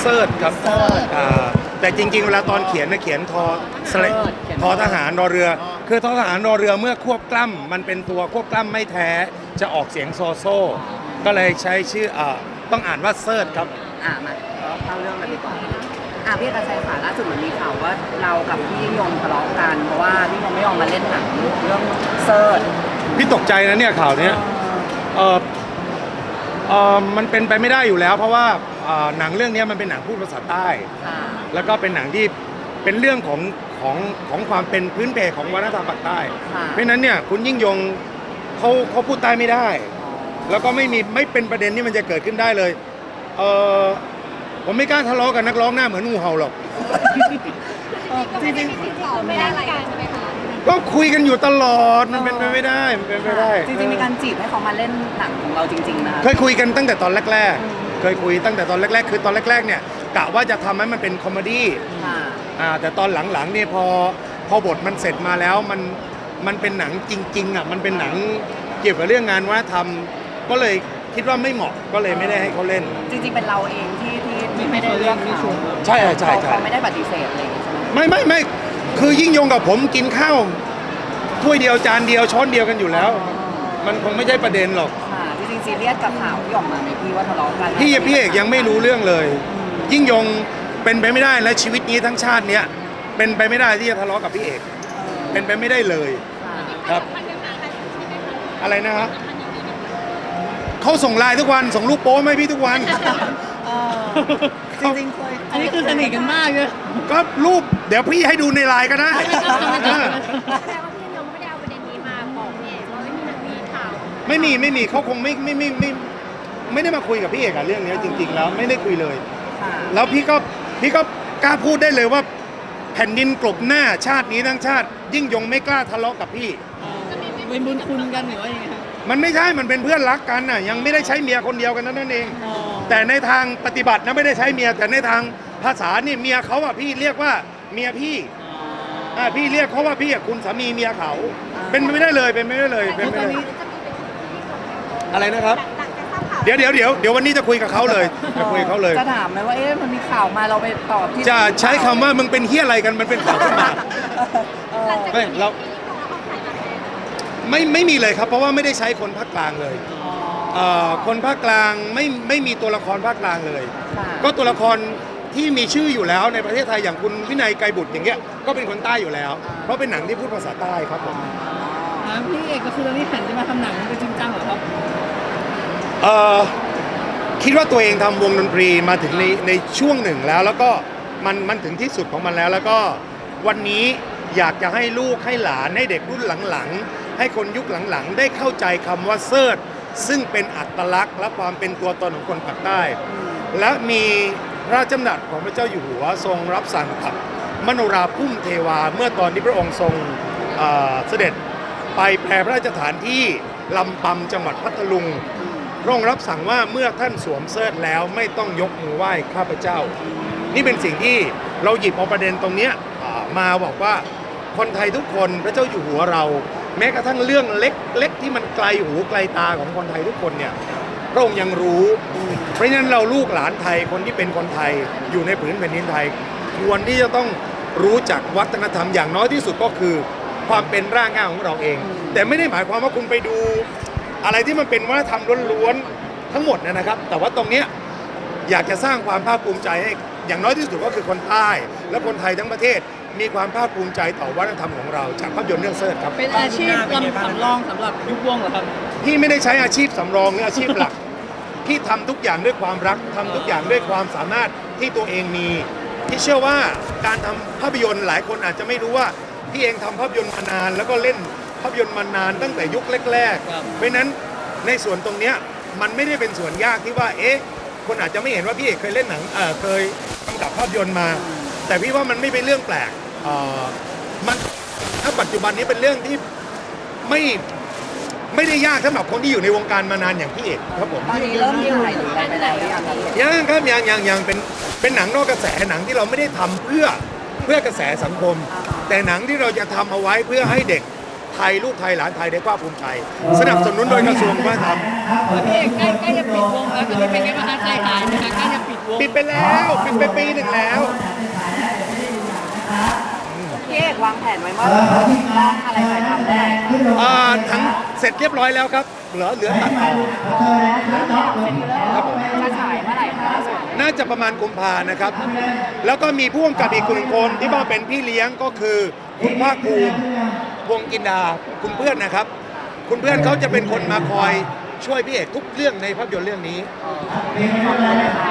เซิร์ชครับเสิร์ชอ่าแต่จริง ๆ เวลาตอนเขียนนะเขียนทอสระเสิร์ชเขียนทอทหารรอเรือ คือทอทหารรอเรือเมื่อควบกล้ำมันเป็นตัวควบกล้ำไม่แท้จะออกเสียงโซโซ ก็เลยใช้ชื่ออ่าต้องอ่านว่าเซิร์ชครับ อะมาเข้าเรื่องกันดีกว่าอะพี่กระชัยค่ะล่าสุดเหมือนมีข่าวว่าเรากับพี่ยิ่งยงทะเลาะกันเพราะว่าพี่ยงไม่ยอมมาเล่นหนังเรื่องเซิร์ชพี่ตกใจนะเนี่ยข่าวเนี้ย เออเออมันเป็นไปไม่ได้อยู่แล้ว เพราะว่าเอ่อหนังเรื่องเนี้ยมันเป็นหนังพูดภาษาใต้ ค่ะแล้วก็เป็นหนังที่เป็นเรื่องของของของความเป็นพื้นเพของวัฒนธรรมปากใต้ ค่ะเพราะฉะนั้นเนี่ยคุณยิ่งยงเขาเขาพูดใต้ไม่ได้ แล้วก็ไม่มีไม่เป็นประเด็นที่มันจะเกิดขึ้นได้เลยเออผมไม่กล้าทะเลาะกับนักร้องหน้าเหมือนงูเห่าหรอก จริงไม่ได้รายการใช่ไหมคะก็คุยกันอยู่ตลอดมันเป็นไปไม่ได้มันเป็นไปไม่ได้ๆจริงๆมีการจีบให้เขามาเล่นหนังของเราจริงๆนะเคยคุยกันตั้งแต่ตอนแรก ๆ เคยคุยตั้งแต่ตอนแรก ๆ คือตอนแรก ๆ เนี่ยกะว่าจะทำให้มันเป็นคอมเมดี้ค่ะอ่าแต่ตอนหลังๆเนี่ยพอพอบทมันเสร็จมาแล้วมันมันเป็นหนังจริงๆอะมันเป็นหนังเกี่ยวกับเรื่องงานวัฒนธรรม ก็เลยคิดว่าไม่เหมาะก็เลยไม่ได้ให้เขาเล่น จริงๆ เป็นเราเองที่ที่ที่ไม่ได้เลือกเขาใช่ใช่ใช่ เขาไม่ได้ปฏิเสธอะไรอย่างงี้ใช่ไหมไม่ไม่ไม่คือยิ่งยงกับผมกินข้าวถ้วยเดียวจานเดียวช้อนเดียวกันอยู่แล้ว มันคงไม่ใช่ประเด็นหรอก ค่ะจริงๆ ซีเรียสกับข่าวที่ออกมาไหมพี่ว่าทะเลาะกันพี่พี่เอกยังไม่รู้เรื่องเลย ยิ่งยงเป็นไปไม่ได้และชีวิตนี้ทั้งชาติเนี้ยเป็นไปไม่ได้ที่จะทะเลาะกับพี่เอก เป็นไปไม่ได้เลยค่ะครับมันยังนานแล้วใช่ไหมคะอะไรนะฮะเขาส่งไลน์ทุกวันส่งรูปโป๊มาให้พี่ทุกวันเออจริงๆเคยอันนี้คือสนิทกันมากเลยก็รูปเดี๋ยวพี่ให้ดูในไลน์ก็ได้ ไม่มีไม่มีเขาคงไม่ไม่ไม่ไม่ไม่ได้มาคุยกับพี่เอกอะเรื่องเนี้ยจริง ๆ แล้วไม่ได้คุยเลย ค่ะแล้วพี่ก็พี่ก็กล้าพูดได้เลยว่า แผ่นดินกลบหน้าชาตินี้ทั้งชาติ ยิ่งยงไม่กล้าทะเลาะกับพี่ เป็นบุญคุณกันหรือว่ายังไงครับมันไม่ใช่มันเป็นเพื่อนรักกันน่ะยังไม่ได้ใช้เมียคนเดียวกันนั่นเองแต่ในทางปฏิบัตินะไม่ได้ใช้เมีย แต่ในทางภาษานี่เมียเขาอะพี่เรียกว่าเมียพี่อ่าพี่เรียกเขาว่าพี่อะคุณสามีเมียเขา เป็นไปไม่ได้เลยเป็นไปไม่ได้เลยเป็นไปไม่ได้ อะไรนะครับหลังจากทราบข่าวเดี๋ยวเดี๋ยวเดี๋ยวเดี๋ยววันนี้จะคุยกับเขาเลยจะคุยกับเขาเลย จะถามไหมว่าเอ๊ะมันมีข่าวมาเราไปตอบที่จะใช้คำว่ามึงเป็นเฮียอะไรกันมันเป็นข่าวขึ้นมาเออไม่เราไม่ไม่มีเลยครับ เพราะว่าไม่ได้ใช้คนภาคกลางเลยเอ่อคนภาคกลางไม่ไม่มีตัวละครภาคกลางเลย ค่ะก็ตัวละครที่มีชื่ออยู่แล้วในประเทศไทยอย่างคุณวินัยไกรบุตรอย่างเงี้ยก็เป็นคนใต้อยู่แล้ว เพราะเป็นหนังที่พูดภาษาใต้ครับผม อ่าพี่เอกก็คือตอนนี้หันจะมาทำหนังเป็นจริงจังเหรอครับ เอ่อคิดว่าตัวเองทำวงดนตรีมาถึงในในช่วงหนึ่งแล้ว แล้วก็มันมันถึงที่สุดของมันแล้ว แล้วก็วันนี้อยากจะให้ลูกให้หลานให้เด็กรุ่นหลังๆ ให้คนยุคหลังๆ ได้เข้าใจคำว่าเซิร์ชซึ่งเป็นอัตลักษณ์ และความเป็นตัวตนของคนภาคใต้ และมีพระราชดำรัสของพระเจ้าอยู่หัวทรงรับสั่งกับมโนราพุ่มเทวาเมื่อตอนที่พระองค์ทรงเอ่อเสด็จไปแผ่พระราชฐานที่ลำปำจังหวัดพัทลุง พระองค์รับสั่งว่าเมื่อท่านสวมเสื้อแล้วไม่ต้องยกมือไหว้ข้าพเจ้า นี่เป็นสิ่งที่เราหยิบเอาประเด็นตรงนี้มาบอกว่าคนไทยทุกคนพระเจ้าอยู่หัวเรา แม้กระทั่งเรื่องเล็กเล็กที่มันไกลหูไกลตาของคนไทยทุกคนเนี่ยพระองค์ยังรู้ เพราะฉะนั้นเราลูกหลานไทยคนที่เป็นคนไทยอยู่ในผืนแผ่นดินไทย ควรที่จะต้องรู้จักวัฒนธรรมอย่างน้อยที่สุดก็คือ ความเป็นร่างงาของเราเอง แต่ไม่ได้หมายความว่าคุณไปดู อะไรที่มันเป็นวัฒนธรรมล้วนๆทั้งหมดเนยนะครับ แต่ว่าตรงเนี้ยอยากจะสร้างความภาคภูมิใจให้อย่างน้อยที่สุดก็คือคนใต้ และคนไทยทั้งประเทศ มีความภาคภูมิใจต่อวัฒนธรรมของเรา จากภาพยนตร์เรื่องเซิร์ชครับเป็นอาชีพลำสำรองสำหรับยุควงเหรอครับพี่ไม่ได้ใช้อาชีพสำรองหรืออาชีพหลัก พี่ทำทุกอย่างด้วยความรักทำทุกอย่างด้วยความสามารถที่ตัวเองมีพี่เชื่อว่าการทำภาพยนตร์หลายคนอาจจะไม่รู้ว่าพี่เองทำภาพยนตร์มานานแล้วก็เล่น ภาพยนตร์มานานตั้งแต่ยุคแรกครับ ๆ เพราะฉะนั้นในส่วนตรงเนี้ยมันไม่ได้เป็นส่วนยากที่ว่า เอ๊ะ คนอาจจะไม่เห็นว่าพี่เอกเคยเล่นหนังเอ่อเคยกำกับภาพยนตร์มา แต่พี่ว่ามันไม่เป็นเรื่องแปลกเอ่อมันถ้าปัจจุบันนี้เป็นเรื่องที่ไม่ไม่ได้ยากสำหรับคนที่อยู่ในวงการมานานอย่างพี่เอกครับผม ตอนนี้เริ่มถ่ายหรืออะไรไปแล้วหรือยังครับยังครับยังยังยังเป็นเป็นหนังนอกกระแสหนังที่เราไม่ได้ทำเพื่อเพื่อกระแสสังคม แต่หนังที่เราจะทำเอาไว้เพื่อให้เด็กไทย ลูกไทยหลานไทยได้ภาคภูมิใจสนับสนุนโดยกระทรวงวัฒนธรรมพี่เอกใกล้ใกล้จะปิดวงแล้วตอนนี้เป็นไงบ้างคะใจหายไหมคะใกล้จะปิดวปิดไปแล้วปิดไปปีหนึ่งแล้วพี่เอกวางแผนไว้ว่าลองอะไรถ่ายทำได้อ่าทั้งเสร็จเรียบร้อยแล้วครับ เหลือเหลือตัดต่อครับผมจะฉายเมื่อไหร่คะล่าสุดน่าจะประมาณกุมภานะครับ แล้วก็มีผู้กำกับอีกคนคนที่มาเป็นพี่เลี้ยงก็คือคุณภาคภูมิ วงศ์กินดา คุณเพื่อนนะครับ คุณเพื่อนเขาจะเป็นคนมาคอยช่วยพี่เอกทุกเรื่องในภาพยนตร์เรื่องนี้ ขอบคุณค่ะ